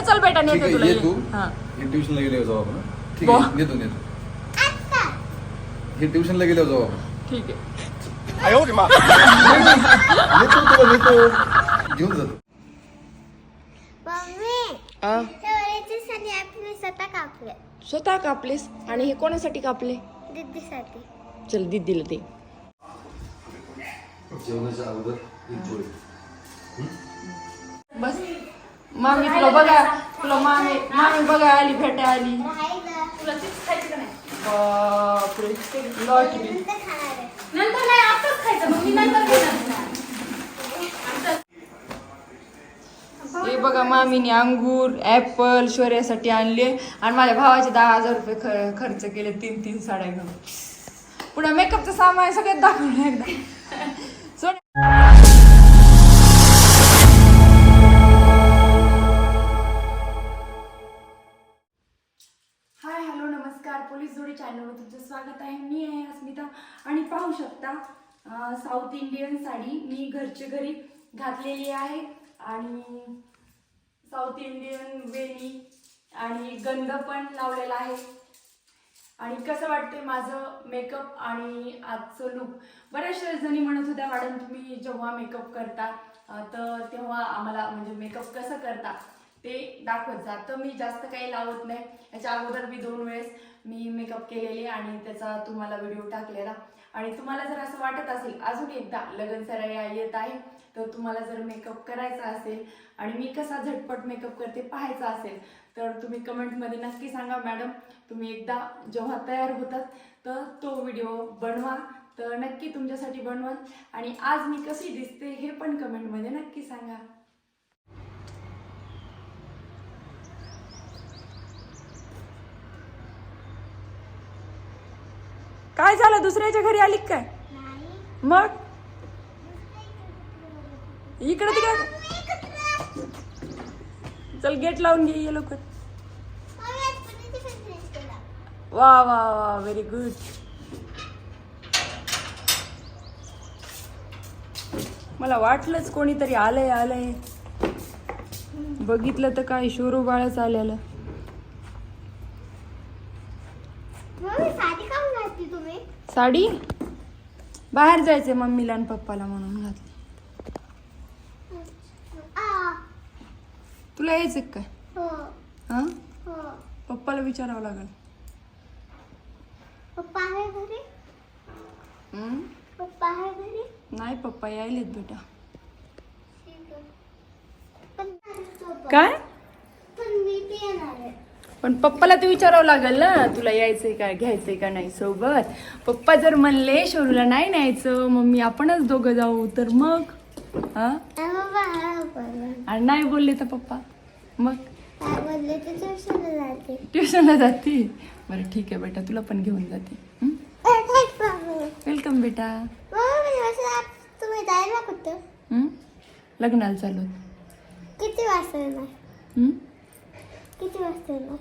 बरं चल बेटा नेतो तुला ये तू. हा. हे ट्युशनला गेले जाऊ आपण ठीक आहे नेतो नेतो हे ट्युशनला गेले जाऊ आपण. ठीक आहे. आयो रे मा. नेतो तुला नेतो घेऊन जातो मम्मी आ, स्वतः कापले. स्वतः कापलेस? आणि हे कोणासाठी कापले? चल दीदीला ते बस. मामी तुला बघा तुला मामी मामी बघा आली भेटा आली. राहिलं बापरे लॉटरी. नंतर खाणार आहे. नंतर नाही आताच खायचं. मग मी नंतर घेणार हे बघा मामीने अंगूर ऍपल शौर्यासाठी आणले. आणि माझ्या भावाचे दहा हजार रुपये ख- खर्च केले तीन तीन साड्या घेऊन. पुढे मेकअपचं सामान सगळ्यात दाखवलं एकदा. सोड तुमचं स्वागत आहे. मी आहे अस्मिता आणि पाहू शकता साऊथ इंडियन साडी मी घरच्या घरी घातलेली आहे आणि साऊथ इंडियन वेणी आणि गंध पण लावलेला आहे. आणि कसं वाटते माझं मेकअप आणि आजचं लुक बऱ्याचशा जणी म्हणत होत्या मॅडम तुम्ही जेव्हा मेकअप करता तर तेव्हा आम्हाला म्हणजे मेकअप कसं करता? ते दाखवत जा. तर मी जास्त काही लावत नाही. याच्या अगोदर मी दोन वेळेस मी मेकअप केलेले आणि त्याचा तुम्हाला व्हिडिओ टाकलेला. आणि तुम्हाला जर असं वाटत असेल अजून एकदा लगन सराया येत आहे तर तुम्हाला जर मेकअप करायचा असेल आणि मी कसा झटपट मेकअप करते पाहायचा असेल तर तुम्ही कमेंटमध्ये नक्की सांगा मॅडम. तुम्ही एकदा जेव्हा तयार होतात तर तो व्हिडिओ बनवा. तर नक्की तुमच्यासाठी बनवाल आणि आज मी कशी दिसते हे पण कमेंटमध्ये नक्की सांगा. काय झालं? दुसऱ्याच्या घरी आली काय? मग? इकडे तिकडे? चल गेट लावून घे ये लवकर. वा वा वा व्हेरी गुड मला वाटलंच कोणीतरी आलंय आलंय. बघितलं तर काय शोरू बाळच आलेलं मम्मी साडी काऊन घातली तुम्ही साडी. बाहेर जायचंय मम्मीला आणि पप्पाला म्हणून घातली. तुला यायचं का काय? हो. हां? पप्पाला विचारावं लागेल. पप्पा आहे घरी? हं? पप्पा आहे घरी? नाही पप्पा यायलेत बेटा. काय? पण मी ते येणार आहे. पण पप्पाला ते विचारावं लागेल ना तुला यायचंय का घ्यायचंय का नाही सोबत? पप्पा जर म्हणले शोरूला नाही न्यायचं मम्मी आपणच दोघं जाऊ तर मग? हा? आणि नाही बोलले तर पप्पा? मग? ट्युशनला जाते? बरं ठीक आहे बेटा तुला पण घेऊन जाते. वेलकम बेटा. तुम्ही जायला कुठं? लग्नाला चालू. किती वाजता? किती वाजता येणार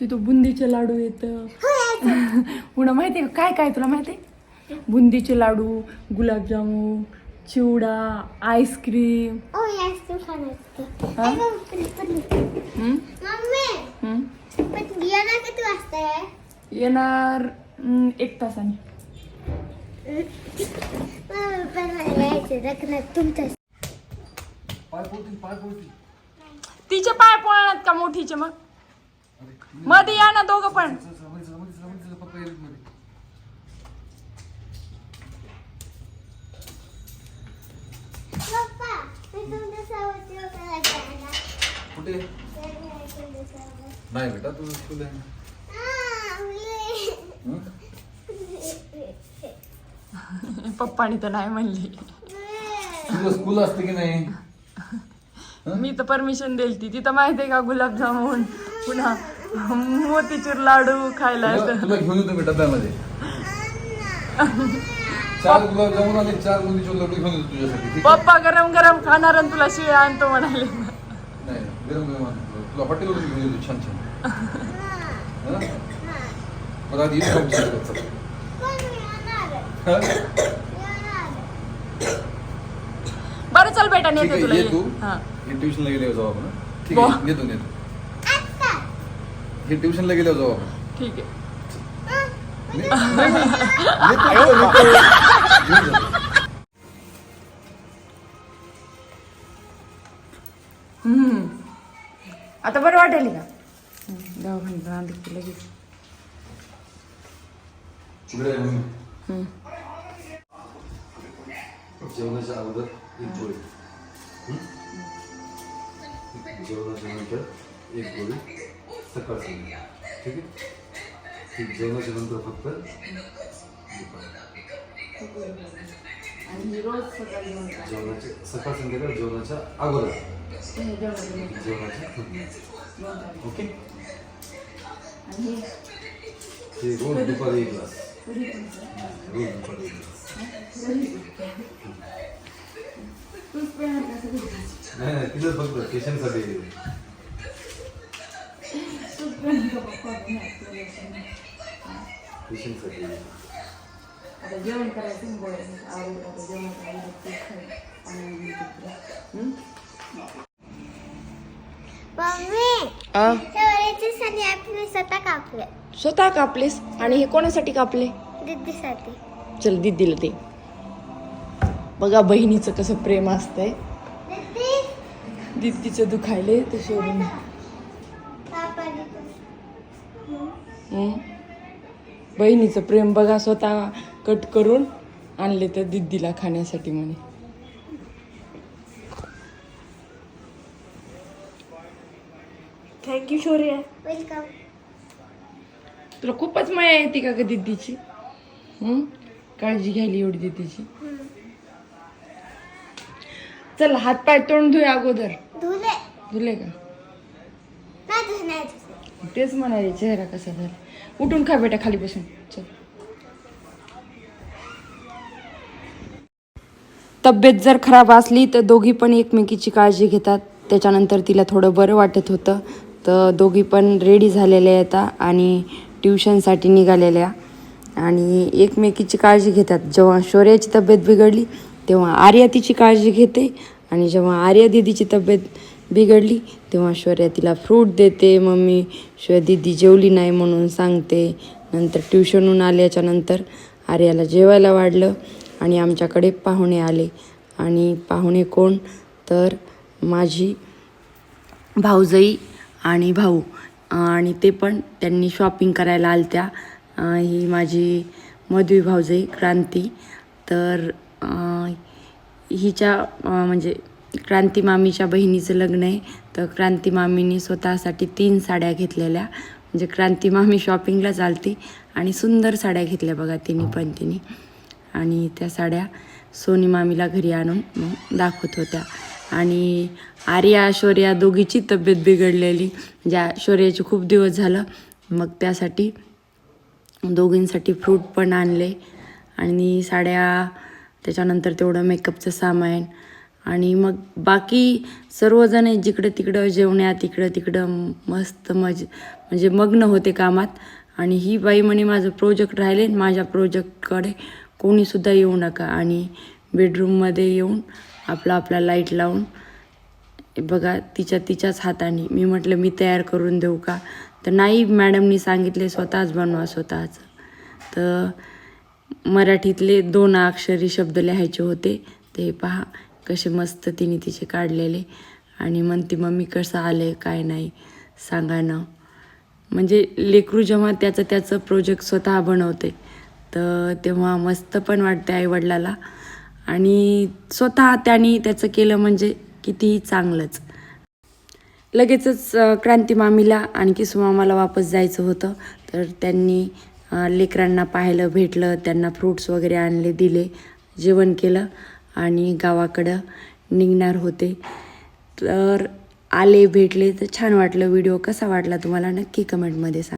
तिथं बुंदीचे लाडू येतं. हो पुन्हा माहिती आहे काय काय तुला माहिती आहे? बुंदीचे लाडू गुलाबजामुन चिवडा आईस्क्रीम. ओ हा? हं? मम्मी. हं? पण येणार किती वाजता आहे? येणार हं, एक तासाने. मम्मी, पण मला यायचं तुमच्या तिचे पाय पळणार का मोठीचे मग? मध्ये या ना दोघं पण. कुठे? आहे. नाही बेटा तुझं स्कूल आहे? पप्पानी तर नाही म्हणली. तुझं स्कूल असते की नाही? मी तर परमिशन दिलती. तिथं माहितीये का गुलाबजामुन? पुन्हा मोतीचूर लाडू खायला तुला घेऊन येतो मी डब्यामध्ये चार गुलाबजामुन आणि चार बुंदीचे लड्डू घेऊन येतो तुझ्यासाठी? पप्पा गरम गरम खाणार आणि तुला शिळे आणतो म्हणाले नाही गरम गरम आणतो. तुला हॉटेलवरून घेऊन येतो छान छान आधी. पण. हा? आहे. बरं चल बेटा नेते तुला तू ट्युशनला गेल्यावर जाऊ आपण? ठीक. आहे येतो आता. हे ट्युशनला गेल्यावर जाऊ आपण ठीक आहे नाही, नाही, नाही. येतो, येतो, येतो. घेऊन जातो. हम्म. आता बरं वाटेल का दवाखान्यात आणलं की लगेच इकडे मम्मी. जेवणाच्या अगोदर एक गोळी हं? जेवणाच्या नंतर एक गोळी सकाळ संध्याकाळ ठीक आहे ती जेवणाच्या नंतर फक्त दुपारी. रोज सकाळी जेवण करा. जेवणाच्या सकाळ संध्याकाळ जेवणाच्या अगोदर जेवणाच्या नंतर जेवणाच्या जेवण करा. ओके आणि हे ते रोज दुपारी एक ग्लास कधी पण करा. रोज दुपारी एक ग्लास तूच पेणार का सगळी? नाही नाही तिथं फक्त पेशंटसाठी तूच पेणार का पप्पा? नाही, आपल्याला नाही. पेशंटसाठी आता जेवण करायचं बोलायचं. आवडलं आता जेवण करायचं? मम्मी स्वतः कापले. स्वतः कापलेस? आणि हे कोणासाठी कापले? दीदीसाठी. चल दिदीला ते बघा बहिणीचं कसं प्रेम असतंय. दीदी? दिदीचं दुखायले ते सोडून कापाली हम्म. बहिणीचं प्रेम बघा स्वतः कट करून आणले तर दिदीला खाण्यासाठी म्हणे. थँक्यू शौर्या वेलकम तुला खूपच माया येते का ग दिदीची? हम्म? काळजी घ्यायली एवढी दिदीची. चल हात पाय तोंड धुय अगोदर. धुले. धुले का? नाही तेच म्हणाले चेहरा कसा झाला? उठून खा बेटा खाली बसून. चल. तब्येत जर खराब असली तर दोघी पण एकमेकीची काळजी घेतात. त्याच्यानंतर तिला थोडं बरं वाटत होतं. तर दोघी पण रेडी झालेल्या आहेत आणि ट्युशनसाठी निघालेल्या. आणि एकमेकीची काळजी घेतात. जेव्हा शौर्याची तब्येत बिघडली तेव्हा आर्या तिची काळजी घेते. आणि जेव्हा आर्या दिदीची तब्येत बिघडली तेव्हा श्वर्या तिला फ्रूट देते. मम्मी श्वर्या दिदी जेवली नाही म्हणून सांगते. नंतर ट्युशनहून आल्याच्यानंतर आर्याला जेवायला वाढलं आणि आमच्याकडे पाहुणे आले. आणि पाहुणे कोण? तर माझी भाऊजई आणि भाऊ. आणि ते पण त्यांनी शॉपिंग करायला आलत्या. ही माझी मधवी भाऊजई क्रांती. तर हिच्या म्हणजे क्रांती मामीच्या बहिणीचं लग्न आहे. तर क्रांती मामीने स्वतःसाठी तीन साड्या घेतलेल्या. म्हणजे क्रांती मामी शॉपिंगला चालते आणि सुंदर साड्या घेतल्या बघा तिने पण तिने. आणि त्या साड्या सोनी मामीला घरी आणून मग दाखवत होत्या. आणि आर्या शौर्या दोघीची तब्येत बिघडलेली. म्हणजे ज्या शौर्याची खूप दिवस झालं. मग त्यासाठी दोघींसाठी फ्रूट पण आणले. आणि साड्या त्याच्यानंतर तेवढं मेकअपचं सामान. आणि मग बाकी सर्वजण जिकडं तिकडं जेवण्यात इकडं तिकडं मस्त मज म्हणजे मग्न होते कामात. आणि ही बाई म्हणे माझं प्रोजेक्ट राहिले माझ्या प्रोजेक्टकडे कोणीसुद्धा येऊ नका. आणि बेडरूममध्ये येऊन आपला आपला लाइट लावून बघा तिच्या तिच्याच हाताने. मी म्हटलं मी तयार करून देऊ का? तर नाही मॅडमनी सांगितले स्वतःच बनवा स्वतःच. तर मराठीतले दोन अक्षरी शब्द लिहायचे होते. ते पहा. कसे मस्त तिने तिचे काढलेले. आणि म्हणते मम्मी कसं आलं काय नाही सांगा ना. म्हणजे लेकरू जेव्हा त्याचं त्याचं प्रोजेक्ट स्वतः बनवते तर तेव्हा मस्त पण वाटते आईवडिलाला. आणि स्वतः त्यांनी त्याचं केलं म्हणजे कितीही चांगलंच. लगेचच क्रांती मामीला आणि किसू मामाला वापस जायचं होतं. तर त्यांनी लेकरांना पाहिलं भेटलं त्यांना फ्रूट्स वगैरे आणले दिले जेवण केलं. आणि गावाकडं निघणार होते. तर आले भेटले तर छान वाटलं. व्हिडिओ कसा वाटला तुम्हाला नक्की कमेंटमध्ये सांगा.